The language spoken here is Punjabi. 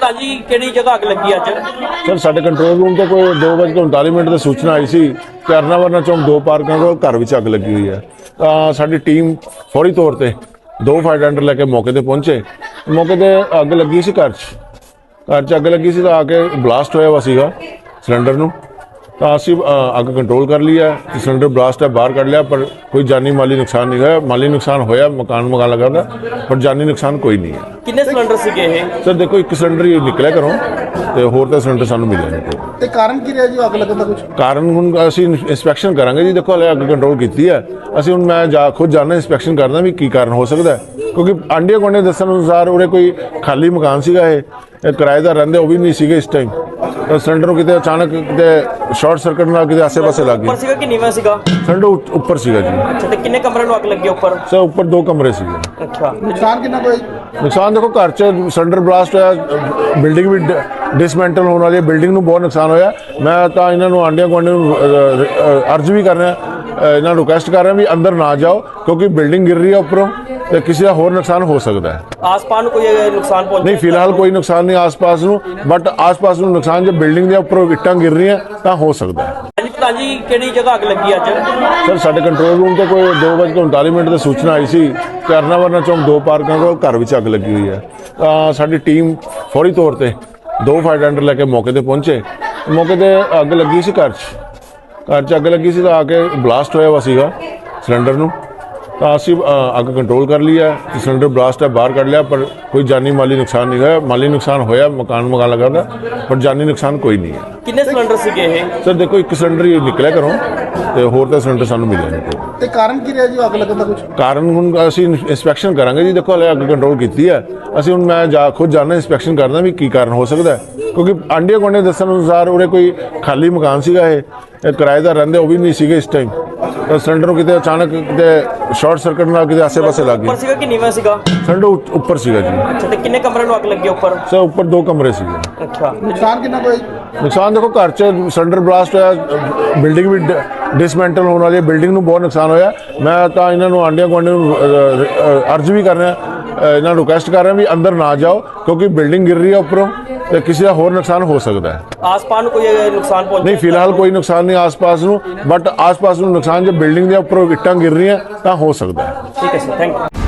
ਭਾਜੀ, ਕਿਹੜੀ ਜਗ੍ਹਾ ਅੱਗ ਲੱਗੀ ਅੱਜ? ਸਰ, ਸਾਡੇ ਕੰਟਰੋਲ ਰੂਮ ਤੋਂ ਕੋਈ 2:39 ਮਿੰਟ ਦੀ ਸੂਚਨਾ ਆਈ ਸੀ। ਕਿ ਅਰਨਾਵਰਨਾ ਚੌਂਕ ਦੋ ਪਾਰਕਾਂ ਕੋਲ ਘਰ ਵਿੱਚ ਅੱਗ ਲੱਗੀ ਹੋਈ ਹੈ। ਤਾਂ ਸਾਡੀ ਟੀਮ ਫੌਰੀ ਤੌਰ ਤੇ ਦੋ ਫਾਇਰ ਟੈਂਡਰ ਲੈ ਕੇ ਮੌਕੇ ਤੇ ਪਹੁੰਚੇ। ਮੌਕੇ ਤੇ ਅੱਗ ਲੱਗੀ ਸੀ ਘਰ 'ਚ। ਘਰ 'ਚ ਅੱਗ ਲੱਗੀ ਸੀ ਤਾਂ ਆ ਕੇ ਬਲਾਸਟ ਹੋਇਆ ਵਾ ਸੀਗਾ ਸਿਲੰਡਰ ਨੂੰ। ਤਾਂ ਅਸੀਂ ਅੱਗ ਕੰਟਰੋਲ ਕਰ ਲਈ ਹੈ ਤੇ ਸਿਲੰਡਰ ਬਲਾਸਟ ਹੈ ਬਾਹਰ ਕੱਢ ਲਿਆ ਪਰ ਕੋਈ ਜਾਨੀ ਮਾਲੀ ਨੁਕਸਾਨ ਨਹੀਂ ਹੋਇਆ। ਮਾਲੀ ਨੁਕਸਾਨ ਹੋਇਆ ਮਕਾਨ ਮਕਾਨ ਲੱਗਾ ਦਾ ਪਰ ਜਾਨੀ ਨੁਕਸਾਨ ਕੋਈ ਨਹੀਂ ਹੈ। ਕਿੰਨੇ ਸਿਲੰਡਰ ਸੀਗੇ ਇਹ? ਸਰ ਦੇਖੋ ਇੱਕ ਸਿਲੰਡਰ ਹੀ ਨਿਕਲਿਆ ਘਰੋਂ ਤੇ ਹੋਰ ਤਾਂ ਸਿਲੰਡਰ ਸਾਨੂੰ ਮਿਲਿਆ ਨਹੀਂ ਕੋਈ। ਤੇ ਕਾਰਨ ਕੀ ਰਿਹਾ ਜੀ ਅੱਗ ਲੱਗਣ ਦਾ ਕੁਝ ਕਾਰਨ ਹੁਣ ਅਸੀਂ ਇਨਸਪੈਕਸ਼ਨ ਕਰਾਂਗੇ ਜੀ। ਦੇਖੋ ਹਲੇ ਅੱਗ ਕੰਟਰੋਲ ਕੀਤੀ ਹੈ। ਅਸੀਂ ਹੁਣ ਮੈਂ ਜਾ ਖੁਦ ਜਾਣਾ ਇਨਸਪੈਕਸ਼ਨ ਕਰਦਾ ਵੀ ਕੀ ਕਾਰਨ ਹੋ ਸਕਦਾ ਹੈ। ਕਿਉਂਕਿ ਆਂਡੀਆਂ ਗੁਆਂਢੀਆਂ ਦੱਸਣ ਅਨੁਸਾਰ ਉਰੇ ਕੋਈ ਖਾਲੀ ਮਕਾਨ ਸੀਗਾ ਇਹ ਇਹ ਕਿਰਾਏਦਾਰ ਰਹਿੰਦੇ ਉਹ ਵੀ ਨਹੀਂ ਸੀਗੇ ਇਸ ਟਾਈਮ ਤਾਂ ਸਿਲੰਡਰ ਨੂੰ ਕਿਤੇ ਅਚਾਨਕ ਕਿਤੇ ਸ਼ਾਰਟ ਸਰਕਟ ਨਾਲ ਕਿਤੇ ਆਸੇ-ਪਾਸੇ ਲੱਗ ਉੱਪਰ ਗਈ ਸੀਗਾ ਕਿ ਨੀਵਾਂ ਸੀਗਾ? ਸਿਲੰਡਰ ਉੱਪਰ ਸੀਗਾ ਜੀ। ਅੱਛਾ ਤੇ ਕਿੰਨੇ ਕਮਰਿਆਂ ਨੂੰ ਅੱਗ ਲੱਗੀ ਉੱਪਰ? ਸਰ ਉੱਪਰ ਦੋ ਕਮਰੇ ਸੀਗੇ। ਅੱਛਾ। ਨੁਕਸਾਨ ਕਿੰਨਾ ਕੋਈ ਨੁਕਸਾਨ ਦੇਖੋ ਘਰ 'ਚ ਸਿਲੰਡਰ ਬਲਾਸਟ ਹੋਇਆ ਬਿਲਡਿੰਗ ਵੀ ਡਿਸਮੈਂਟਲ ਹੋਣ ਵਾਲੀ ਹੈ ਬਿਲਡਿੰਗ ਨੂੰ ਬਹੁਤ ਨੁਕਸਾਨ ਹੋਇਆ। ਮੈਂ ਤਾਂ ਇਹਨਾਂ ਨੂੰ ਆਂਡੀਆਂ ਗੁਆਂਢੀਆਂ ਨੂੰ ਅ, ਅ, ਅਰਜ਼ ਵੀ ਕਰ ਰਿਹਾ ਅ, ਇਹਨਾਂ ਨੂੰ ਰਿਕੁਐਸਟ ਕਰ ਰਿਹਾ ਵੀ ਅੰਦਰ ਨਾ ਜਾਓ ਕਿਉਂਕਿ ਬਿਲਡਿੰਗ ਗਿਰ ਰਹੀ ਹੈ ਉੱਪਰੋਂ। ਤੇ ਕਿਸੇ ਦਾ ਹੋਰ ਨੁਕਸਾਨ ਹੋ ਸਕਦਾ ਹੈ। ਆਸ-ਪਾਸ ਨੂੰ ਕੋਈ ਨੁਕਸਾਨ ਪਹੁੰਚਿਆ ਨਹੀਂ ਫਿਲਹਾਲ ਕੋਈ ਨੁਕਸਾਨ ਨਹੀਂ ਆਸ-ਪਾਸ ਨੂੰ ਬਟ ਆਸ-ਪਾਸ ਨੂੰ ਨੁਕਸਾਨ ਜੇ ਬਿਲਡਿੰਗ ਦੇ ਉੱਪਰੋਂ ਇੱਟਾਂ ਗਿਰ ਰਹੀਆਂ ਤਾਂ ਹੋ ਸਕਦਾ ਹੈ। ਹਾਂਜੀ ਭਾਜੀ ਕਿਹੜੀ ਜਗ੍ਹਾ ਅੱਗ ਲੱਗੀ ਅੱਜ? ਸਰ ਸਾਡੇ ਕੰਟਰੋਲ ਰੂਮ ਤੋਂ ਕੋਈ 2:39 ਮਿੰਟ ਤੇ ਸੂਚਨਾ ਆਈ ਸੀ ਕਿ ਅਰਨਾਵਰਨਾ ਚੌਂਕ ਦੋ ਪਾਰਕਾਂ ਕੋਲ ਘਰ ਵਿੱਚ ਅੱਗ ਲੱਗੀ ਹੋਈ ਹੈ। ਤਾਂ ਸਾਡੀ ਟੀਮ ਫੌਰੀ ਤੌਰ ਤੇ ਦੋ ਫਾਇਰ ਟੈਂਡਰ ਲੈ ਕੇ ਮੌਕੇ ਤੇ ਪਹੁੰਚੇ। ਮੌਕੇ ਤੇ ਅੱਗ ਲੱਗੀ ਸੀ ਘਰ 'ਚ। ਘਰ 'ਚ ਅੱਗ ਲੱਗੀ ਸੀ ਤਾਂ ਆ ਕੇ ਬਲਾਸਟ ਹੋਇਆ ਵਾ ਸੀਗਾ ਸਿਲੰਡਰ ਨੂੰ। ਤਾਂ ਅਸੀਂ ਅੱਗ ਕੰਟਰੋਲ ਕਰ ਲਈ ਹੈ ਸਿਲੰਡਰ ਬਲਾਸਟ ਹੈ ਬਾਹਰ ਕੱਢ ਲਿਆ ਪਰ ਕੋਈ ਜਾਨੀ ਮਾਲੀ ਨੁਕਸਾਨ ਨਹੀਂ ਹੋਇਆ। ਮਾਲੀ ਨੁਕਸਾਨ ਹੋਇਆ ਮਕਾਨ ਮਕਾਨ ਲੱਗਾ ਦਾ ਪਰ ਜਾਨੀ ਨੁਕਸਾਨ ਕੋਈ ਨਹੀਂ ਹੈ। ਕਿੰਨੇ ਸਿਲੰਡਰ ਸੀਗੇ ਇਹ? ਸਰ ਦੇਖੋ ਇੱਕ ਸਿਲੰਡਰ ਹੀ ਨਿਕਲਿਆ ਘਰੋਂ ਤੇ ਹੋਰ ਤਾਂ ਸਿਲੰਡਰ ਸਾਨੂੰ ਮਿਲਿਆ ਨਹੀਂ ਕੋਈ। ਤੇ ਕਾਰਨ ਕੀ ਰਿਹਾ ਜੀ? ਅੱਗ ਲੱਗਣ ਦਾ ਕੁਝ ਕਾਰਨ ਹੁਣ ਅਸੀਂ ਇਨਸਪੈਕਸ਼ਨ ਕਰਾਂਗੇ ਜੀ। ਦੇਖੋ ਹਲੇ ਅੱਗ ਕੰਟਰੋਲ ਕੀਤੀ ਹੈ। ਅਸੀਂ ਹੁਣ ਮੈਂ ਜਾ ਖੁਦ ਜਾਣਾ ਇਨਸਪੈਕਸ਼ਨ ਕਰਦਾ ਵੀ ਕੀ ਕਾਰਨ ਹੋ ਸਕਦਾ ਹੈ। ਕਿਉਂਕਿ ਆਂਡੀਆਂ ਗੁਆਂਢੀਆਂ ਦੱਸਣ ਅਨੁਸਾਰ ਉਰੇ ਕੋਈ ਖਾਲੀ ਮਕਾਨ ਸੀਗਾ ਇਹ। ਕਿਰਾਏਦਾਰ ਰਹਿੰਦੇ ਉਹ ਵੀ ਨਹੀਂ ਸੀਗੇ ਇਸ ਟਾਈਮ ਤਾਂ ਸਿਲੰਡਰ ਨੂੰ ਕਿਤੇ ਅਚਾਨਕ ਕਿਤੇ ਸ਼ਾਰਟ ਸਰਕਟ ਨਾਲ ਕਿਤੇ ਆਸੇ-ਪਾਸੇ ਲੱਗ ਗਈ ਉੱਪਰ ਸੀਗਾ ਕਿ ਨੀਵਾਂ ਸੀਗਾ? ਸਿਲੰਡਰ ਉੱਪਰ ਸੀਗਾ ਜੀ। ਅੱਛਾ ਤੇ ਕਿੰਨੇ ਕਮਰਿਆਂ ਨੂੰ ਅੱਗ ਲੱਗੀ ਉੱਪਰ? ਸਰ ਉੱਪਰ ਦੋ ਕਮਰੇ ਸੀਗੇ। ਅੱਛਾ। ਨੁਕਸਾਨ ਕਿੰਨਾ ਕੋਈ ਨੁਕਸਾਨ ਦੇਖੋ ਘਰ 'ਚ ਸਿਲੰਡਰ ਬਲਾਸਟ ਹੋਇਆ ਬਿਲਡਿੰਗ ਵੀ ਡਿਸਮੈਂਟਲ ਹੋਣ ਵਾਲੀ ਹੈ ਬਿਲਡਿੰਗ ਨੂੰ ਬਹੁਤ ਨੁਕਸਾਨ ਹੋਇਆ। ਮੈਂ ਤਾਂ ਇਹਨਾਂ ਨੂੰ ਆਂਡੀਆਂ ਗੁਆਂਢੀਆਂ ਨੂੰ ਅਰਜ਼ ਵੀ ਕਰ ਰਿਹਾ ਇਹਨਾਂ ਨੂੰ ਰਿਕੁਐਸਟ ਕਰ ਰਿਹਾ ਵੀ ਅੰਦਰ ਨਾ ਜਾਓ ਕਿਉਂਕਿ ਬਿਲਡਿੰਗ ਗਿਰ ਰਹੀ ਹੈ ਉੱਪਰੋਂ ਤੇ ਕਿਸੇ ਦਾ ਹੋਰ ਨੁਕਸਾਨ ਹੋ ਸਕਦਾ ਹੈ। ਆਸ-ਪਾਸ ਨੂੰ ਕੋਈ ਨੁਕਸਾਨ ਪਹੁੰਚਿਆ? ਨਹੀਂ ਫਿਲਹਾਲ ਕੋਈ ਨੁਕਸਾਨ ਨਹੀਂ ਆਸ-ਪਾਸ ਨੂੰ ਬਟ ਆਸ-ਪਾਸ ਨੂੰ ਨੁਕਸਾਨ ਜੇ ਬਿਲਡਿੰਗ ਦੇ ਉੱਪਰੋਂ ਇੱਟਾਂ ਗਿਰ ਰਹੀਆਂ ਤਾਂ ਹੋ ਸਕਦਾ ਹੈ। ਠੀਕ ਹੈ ਸਰ ਥੈਂਕ ਯੂ